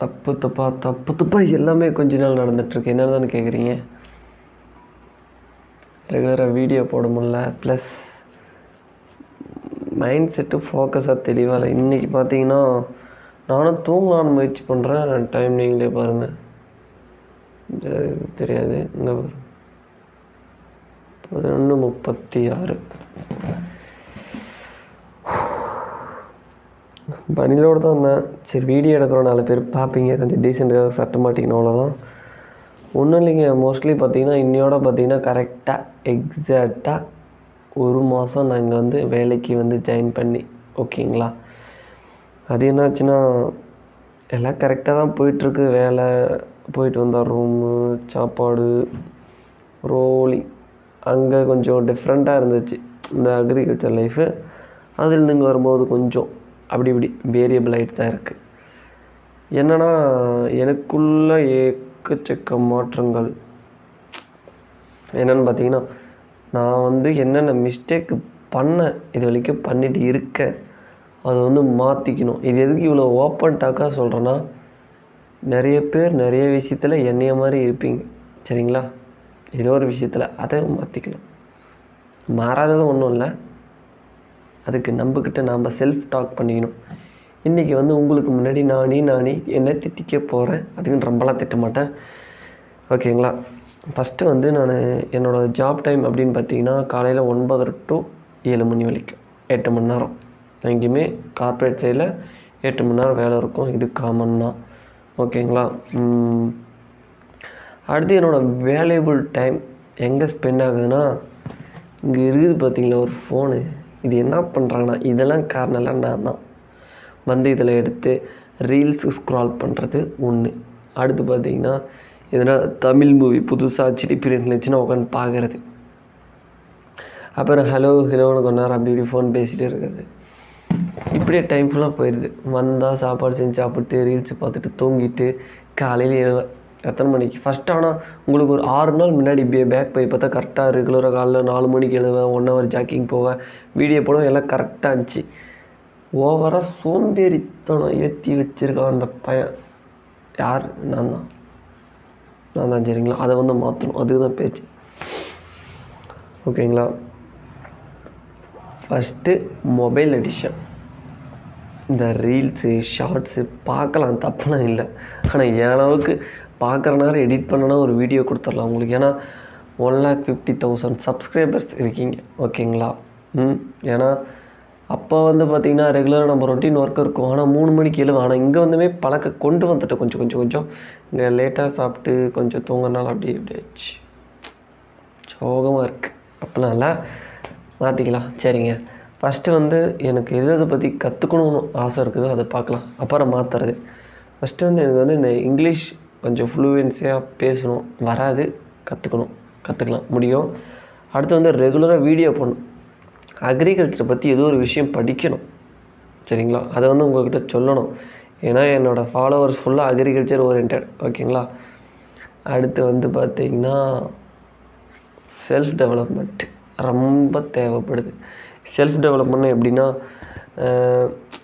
தப்பு தப்பா தப்பு தப்பா எல்லாமே கொஞ்ச நாள் நடந்துகிட்ருக்கு என்னன்னு கேட்குறீங்க ரெகுலராக வீடியோ போட முடியல. ப்ளஸ் மைண்ட் செட்டு ஃபோக்கஸாக தெளிவாக இல்லை. இன்றைக்கி பார்த்தீங்கன்னா நானும் தூங்கலான்னு முயற்சி பண்ணுறேன் டைம் நீங்களே பாருங்கள் தெரியாது. இங்கே பதினொன்று முப்பத்தி ஆறு. பனிலோடு தான் வந்தேன். சரி வீடியோ எடுக்கிறோம் நாலு பேர் பார்ப்பீங்க. கொஞ்சம் டீசெண்டாக சட்ட மாட்டிக்கணும் அவ்வளோதான் ஒன்றும் இல்லைங்க. மோஸ்ட்லி பார்த்தீங்கன்னா இன்னையோட பார்த்தீங்கன்னா கரெக்டாக எக்ஸாக்டாக ஒரு மாதம் நாங்கள் வந்து வேலைக்கு வந்து ஜாயின் பண்ணி ஓகேங்களா? அது என்னாச்சுன்னா எல்லாம் கரெக்டாக தான் போயிட்டுருக்கு. வேலை போயிட்டு வந்தால் ரூமு சாப்பாடு ரோலி. அங்கே கொஞ்சம் டிஃப்ரெண்ட்டாக இருந்துச்சு. இந்த அக்ரிகல்ச்சர் லைஃபு அதுலேருந்து இங்கே வரும்போது கொஞ்சம் அப்படி இப்படி வேரியபிள் ஆகிட்டு தான் இருக்குது என்னென்னா எனக்குள்ள ஏக்கச்சக்க மாற்றங்கள். என்னென்னு பார்த்தீங்கன்னா நான் வந்து என்னென்ன மிஸ்டேக் பண்ணேன் இது வரைக்கும் பண்ணிட்டு இருக்கேன். அதை வந்து மாற்றிக்கணும் இது எதுக்கு இவ்வளோ ஓப்பன் டாக்காக சொல்கிறேன்னா நிறைய பேர் நிறைய விஷயத்தில் என்னைய மாதிரி இருப்பீங்க. சரிங்களா? ஏதோ ஒரு விஷயத்தில் அதை மாற்றிக்கணும் மாறாதது ஒன்றும் இல்லை. அதுக்கு நம்மக்கிட்ட நாம் செல்ஃப் டாக் பண்ணிக்கணும். இன்றைக்கி வந்து உங்களுக்கு முன்னாடி நானே நானே என்ன திட்டிக்க போகிறேன் அதுக்குன்னு ரொம்பலாம் திட்ட மாட்டேன். ஓகேங்களா ஃபஸ்ட்டு வந்து நான் என்னோடய ஜாப் டைம் அப்படின்னு பார்த்தீங்கன்னா காலையில் ஒன்பது டு ஏழு மணி வரைக்கும். எட்டு மணி நேரம். எங்கேயுமே கார்ப்பரேட் சைடில் எட்டு மணி நேரம் வேலை இருக்கும். இது காமன் தான். ஓகேங்களா அடுத்து என்னோடய வேல்யூபிள் டைம் எங்கே ஸ்பெண்ட் ஆகுதுன்னா இங்கே இருக்குது பார்த்தீங்களா ஒரு ஃபோனு இது என்ன பண்ணுறாங்கன்னா இதெல்லாம் காரணம் எல்லாம் நான் தான். வந்து இதில் எடுத்து ரீல்ஸு ஸ்க்ரால் பண்ணுறது ஒன்று அடுத்து பார்த்தீங்கன்னா எதனா தமிழ் மூவி புதுசாக சிடி பீரியட் இருந்துச்சுன்னா உட்காந்து பார்க்குறது. அப்புறம் ஹலோ ஹலோன்னு கொஞ்ச நேரம் அப்படி இப்படி ஃபோன் பேசிகிட்டே இருக்கிறது. இப்படியே டைம் ஃபுல்லாக போயிடுது வந்தால் சாப்பாடு செஞ்சு சாப்பிட்டு ரீல்ஸ் பார்த்துட்டு தூங்கிட்டு காலையில் எழுவ எத்தனை மணிக்கு? ஃபஸ்ட் ஆனால் உங்களுக்கு ஒரு ஆறு நாள் முன்னாடி பே பேக் போய் பார்த்தா கரெக்டாக ரெகுலராக காலைல நாலு மணிக்கு எழுவேன் ஒன் ஹவர் ஜாக்கிங் போவேன் வீடியோ போடுவேன் எல்லாம் கரெக்டாக இருந்துச்சு. ஓவராக சோம்பேறித்தனம் ஏற்றி வச்சிருக்கான் அந்த பையன். யார்? நான் தான். நான் தான் சரிங்களா? அதை வந்து மாற்றணும் அதுதான் பேச்சு. ஓகேங்களா ஃபஸ்ட்டு மொபைல் எடிஷன் இந்த ரீல்ஸு ஷார்ட்ஸு பார்க்கலாம் தப்புலாம் இல்லை. ஆனால் என் அளவுக்கு பார்க்குற நேரம் எடிட் பண்ணனா ஒரு வீடியோ கொடுத்துடலாம் உங்களுக்கு. ஏன்னா one lakh fifty thousand subscribers இருக்கீங்க. ஓகேங்களா? ம் ஏன்னா அப்போ வந்து பார்த்திங்கன்னா ரெகுலராக நம்ம ரொட்டீன் ஒர்க் இருக்கும். ஆனால் மூணு மணிக்கு எழுவும் ஆனால் இங்கே வந்துமே பழக்க கொண்டு வந்துட்டு கொஞ்சம் கொஞ்சம் கொஞ்சம். இங்கே லேட்டாக சாப்பிட்டு கொஞ்சம் தூங்கினாலும் அப்படி இப்படி ஆச்சு சோகமாக இருக்குது அப்படிலாம் இல்லை மாற்றிக்கலாம் சரிங்க. ஃபஸ்ட்டு வந்து எனக்கு எது எதை பற்றி கற்றுக்கணும்னு ஆசை இருக்குதோ அதை பார்க்கலாம். அப்புறம் மாற்றுறது ஃபஸ்ட்டு வந்து எனக்கு வந்து இந்த இங்கிலீஷ் கொஞ்சம் ஃப்ளூயன்ஸியாக பேசணும். வராது கற்றுக்கணும் கற்றுக்கலாம் முடியும். அடுத்து வந்து ரெகுலராக வீடியோ போடணும். அக்ரிகல்ச்சரை பற்றி ஏதோ ஒரு விஷயம் படிக்கணும். சரிங்களா? அதை வந்து உங்கள்கிட்ட சொல்லணும். ஏன்னா என்னோடய ஃபாலோவர்ஸ் ஃபுல்லாக அக்ரிகல்ச்சர் ஓரியன்ட் ஓகேங்களா? அடுத்து வந்து பார்த்திங்கன்னா செல்ஃப் டெவலப்மெண்ட் ரொம்ப தேவைப்படுது. செல்ஃப் டெவலப்மெண்ட் எப்படின்னா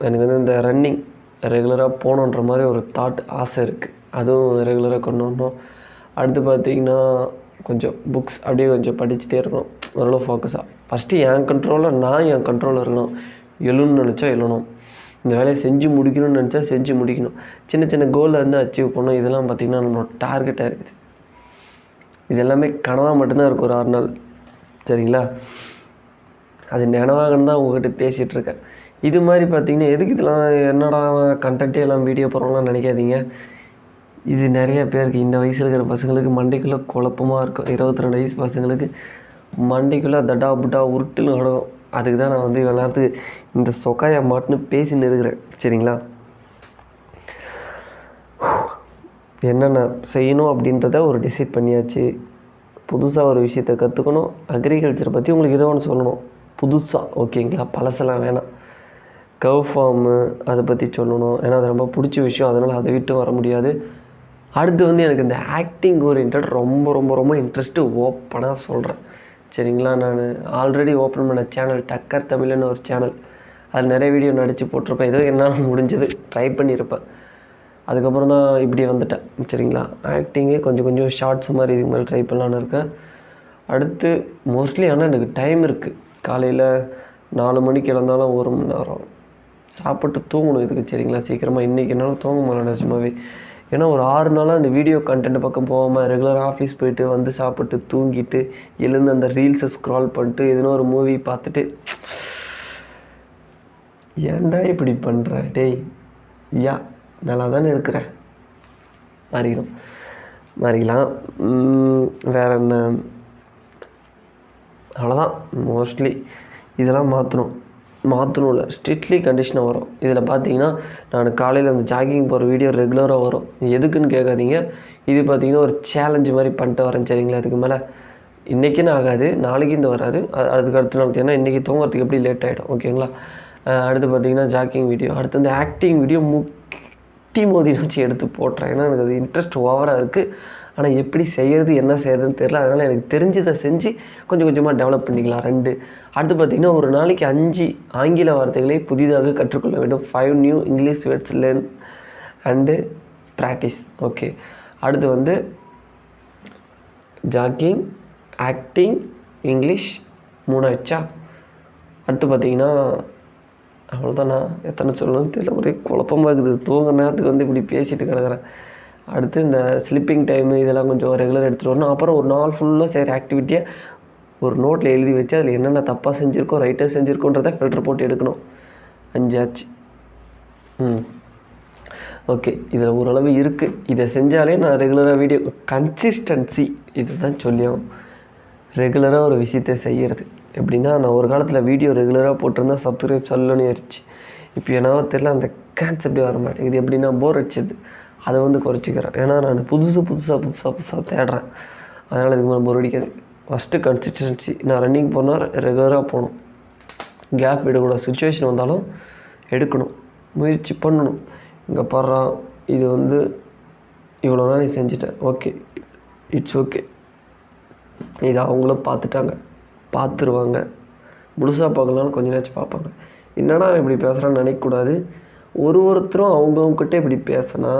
எனக்கு வந்து இந்த ரன்னிங் ரெகுலராக போகணுன்ற மாதிரி ஒரு தாட் ஆசை இருக்குது அதுவும் ரெகுலராக கொண்டு வரணும். அடுத்து பார்த்திங்கன்னா கொஞ்சம் புக்ஸ் அப்படியே கொஞ்சம் படிச்சுட்டே இருக்கணும். ஓரளவு ஃபோக்கஸாக ஃபஸ்ட்டு என் கண்ட்ரோலில் நான் என் கண்ட்ரோலில் இருக்கணும். எழுன்னு நினச்சா எழுணும். இந்த வேலையை செஞ்சு முடிக்கணும்னு நினச்சா செஞ்சு முடிக்கணும். சின்ன சின்ன கோலை வந்து அச்சீவ் பண்ணணும். இதெல்லாம் பார்த்திங்கன்னா நம்மளோட டார்கெட்டாக இருக்குது. இது எல்லாமே கனவாக மட்டும்தான் இருக்கும் ஒரு ஆறு நாள். சரிங்களா? அது நினைவாகன்னு தான் உங்ககிட்ட பேசிகிட்டு இருக்கேன். இது மாதிரி பார்த்திங்கன்னா எதுக்கு இதெல்லாம் என்னடா கண்டென்ட்டே எல்லாம் வீடியோ போடுறோம்லாம் நினைக்காதீங்க. இது நிறைய பேருக்கு இந்த வயசில் இருக்கிற பசங்களுக்கு மண்டைக்குள்ளே குழப்பமாக இருக்கும். இருபத்தி ரெண்டு வயசு பசங்களுக்கு மண்டைக்குள்ளே தடா புட்டா உருட்டுன்னு கிடக்கும் அதுக்கு தான் நான் வந்து இவ்வளோ நேரத்துக்கு இந்த சொக்காயை மாட்டுன்னு பேசின்னு இருக்கிறேன் சரிங்களா? என்னென்ன செய்யணும் அப்படின்றத ஒரு டிசைட் பண்ணியாச்சு. புதுசாக ஒரு விஷயத்தை கற்றுக்கணும் அக்ரிகல்ச்சரை பற்றி உங்களுக்கு ஏதோ ஒன்று சொல்லணும். புதுசாக ஓகேங்களா? பழசெல்லாம் வேணாம். கவ் ஃபார்மு அதை பற்றி சொல்லணும். ஏன்னா அது ரொம்ப பிடிச்ச விஷயம். அதனால் அதை விட்டு வர முடியாது. அடுத்து வந்து எனக்கு இந்த ஆக்டிங் ஓரியன்ட் ரொம்ப ரொம்ப ரொம்ப இன்ட்ரெஸ்ட்டு ஓப்பனாக சொல்கிறேன் சரிங்களா? நான் ஆல்ரெடி ஓப்பன் பண்ண சேனல் டக்கர் தமிழ்னு ஒரு சேனல் அதில் நிறைய வீடியோ நடித்து போட்டிருப்பேன். ஏதோ என்னால் முடிஞ்சது. ட்ரை பண்ணியிருப்பேன் அதுக்கப்புறம் தான் இப்படி வந்துட்டேன். சரிங்களா? ஆக்டிங்கே கொஞ்சம் கொஞ்சம் ஷார்ட்ஸ் மாதிரி இதுக்கு மேலே ட்ரை பண்ணலான்னு இருக்கேன். அடுத்து மோஸ்ட்லி ஆனால் எனக்கு டைம் இருக்குது காலையில் நாலு மணிக்கு இழந்தாலும் ஒரு மணி நேரம். சாப்பிட்டு தூங்கணும் இதுக்கு. சரிங்களா? சீக்கிரமாக இன்றைக்கி என்னால் தூங்க முடியல நிஜமாவே. ஏன்னா ஒரு ஆறு நாளாக அந்த வீடியோ கண்டென்ட் பக்கம் போகாமல் ரெகுலராக ஆஃபீஸ் போயிட்டு வந்து சாப்பிட்டு தூங்கிட்டு எழுந்து அந்த ரீல்ஸை ஸ்க்ரால் பண்ணிட்டு எதுனா ஒரு மூவி பார்த்துட்டு ஏன்டா இப்படி பண்ணுற டேய் யா நல்லா தானே இருக்கிறேன் மாறிக்கணும். மாறிக்கலாம். வேற என்ன? அவ்வளோதான் மோஸ்ட்லி இதெல்லாம் மாற்றணும் மாற்றணும்ல. ஸ்ட்ரிக்ட்லி கண்டிஷனாக வரும். இதில் பார்த்தீங்கன்னா நான் காலையில் அந்த ஜாகிங் போகிற வீடியோ ரெகுலராக வரும். எதுக்குன்னு கேட்காதீங்க இது பார்த்தீங்கன்னா ஒரு சேலஞ்சு மாதிரி பண்ணிட்டு வரேன் சரிங்களா? அதுக்கு மேலே இன்றைக்கின்னு ஆகாது நாளைக்கு இந்த வராது. அதுக்கு அடுத்த நாள் ஏன்னா இன்றைக்கி தூங்குறதுக்கு எப்படி லேட் ஆகிடும் ஓகேங்களா? அடுத்து பார்த்தீங்கன்னா ஜாக்கிங் வீடியோ அடுத்து வந்து ஆக்டிங் வீடியோ முட்டி மோதி வச்சு எடுத்து போட்டுறேன். ஏன்னா எனக்கு அது இன்ட்ரெஸ்ட் ஓவராக இருக்குது ஆனால் எப்படி செய்கிறது என்ன செய்யறதுன்னு தெரில அதனால் எனக்கு தெரிஞ்சதை செஞ்சு கொஞ்சம் கொஞ்சமாக டெவலப் பண்ணிக்கலாம். ரெண்டு அடுத்து பார்த்திங்கன்னா ஒரு நாளைக்கு அஞ்சு ஆங்கில வார்த்தைகளை புதிதாக கற்றுக்கொள்ள வேண்டும். Five new English words learn and practise okay அடுத்து வந்து ஜாக்கிங் ஆக்டிங் இங்கிலீஷ் மூணு ஆயிடுச்சா அடுத்து பார்த்தீங்கன்னா அவ்வளோதானா எத்தனை சொல்லணும்னு தெரியல. ஒரே குழப்பமாக இருக்குது. தூங்குற நேரத்துக்கு வந்து இப்படி பேசிட்டு கிடக்குறேன். அடுத்து இந்த ஸ்லிப்பிங் டைமு இதெல்லாம் கொஞ்சம் ரெகுலர் எடுத்துகிட்டு வரணும் அப்புறம் ஒரு நாள் ஃபுல்லாக செய்கிற ஆக்டிவிட்டியை ஒரு நோட்டில் எழுதி வச்சு அதில் என்னென்ன தப்பாக செஞ்சுருக்கோம் ரைட்டாக செஞ்சுருக்கோன்றதை ஃபில்டர் போட்டு எடுக்கணும். அஞ்சு ஆச்சு ம். ஓகே இதில் ஓரளவு இருக்குது இதை செஞ்சாலே நான் ரெகுலராக வீடியோ கன்சிஸ்டன்சி இதுதான் சொல்லியும் ரெகுலராக ஒரு விஷயத்தை செய்கிறது எப்படின்னா நான் ஒரு காலத்தில் வீடியோ ரெகுலராக போட்டிருந்தா சப்ஸ்கிரைப் சொல்லணும்னு ஆயிடுச்சு இப்போ என்னவோ தெரியல அந்த கான்செப்டே வர மாட்டேங்குது. எப்படின்னா போர் அடிச்சது. அதை வந்து குறைச்சிக்கிறேன். ஏன்னா நான் புதுசு புதுசாக புதுசாக புதுசாக தேடுறேன். அதனால் இதுக்கு மேலே போர் அடிக்காது ஃபஸ்ட்டு கன்சிஸ்டன்சி நான் ரன்னிங் போனால் ரெகுலராக போகணும். கேப் விடக்கூடாது சுச்சுவேஷன் வந்தாலும் எடுக்கணும். முயற்சி பண்ணணும். இங்கே பாடுறான் இது வந்து இவ்வளோ நாள் நீ செஞ்சுட்டேன் ஓகே இட்ஸ் ஓகே இது அவங்களும் பார்த்துட்டாங்க. பார்த்துருவாங்க. முழுசாக பார்க்கலான்னு கொஞ்ச நேரம் பார்ப்பாங்க. என்னடா அவன் இப்படி பேசுகிறான்னு நினைக்கக்கூடாது. ஒரு ஒருத்தரும் அவங்கவுங்ககிட்ட இப்படி பேசினா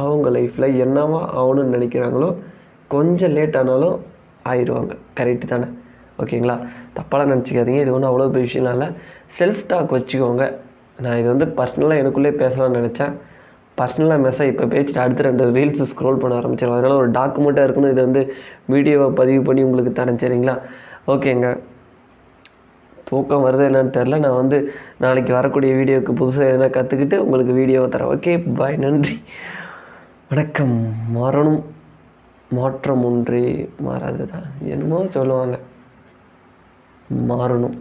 அவங்க லைஃப்பில் என்னவா ஆகணும்னு நினைக்கிறாங்களோ கொஞ்சம் லேட் ஆனாலும் ஆயிடுவாங்க. கரெக்டு தானே? ஓகேங்களா தப்பாலாம் நினச்சிக்காதீங்க. இது ஒன்றும் அவ்வளோ பெரிய விஷயம்லாம் இல்லை. செல்ஃப் டாக் வச்சுக்கோங்க. நான் இது வந்து பர்சனலாக எனக்குள்ளே பேசலாம்னு நினச்சேன். பர்சனலாக மெசேஜ் இப்போ பேசிட்டு அடுத்து ரெண்டு ரீல்ஸ் ஸ்க்ரோல் பண்ண ஆரம்பிச்சிடும் அதனால் ஒரு டாக்குமெண்ட்டாக இருக்கணும். இதை வந்து வீடியோவை பதிவு பண்ணி உங்களுக்கு தரேன். சரிங்களா? ஓகேங்க தூக்கம் வருது என்னன்னு தெரில நான் வந்து நாளைக்கு வரக்கூடிய வீடியோவுக்கு புதுசாக எதனா கற்றுக்கிட்டு உங்களுக்கு வீடியோவை தரேன். ஓகே பாய் நன்றி. வணக்கம். மாறணும் மாற்றம் ஒன்றே மாறாதுதான் என்னமோ சொல்லுவாங்க. மாறணும்.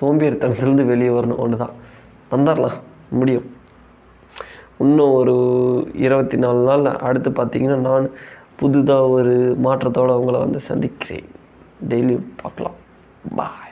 சோம்பேறித்தனத்துலேருந்து வெளியே வரணும். ஒன்று தான் வந்துடலாம் முடியும். இன்னும் ஒரு இருபத்தி நாலு நாள் அடுத்து பார்த்தீங்கன்னா நான் புதுதாக ஒரு மாற்றத்தோடு அவங்கள வந்து சந்திக்கிறேன். டெய்லியும் பார்க்கலாம். பாய்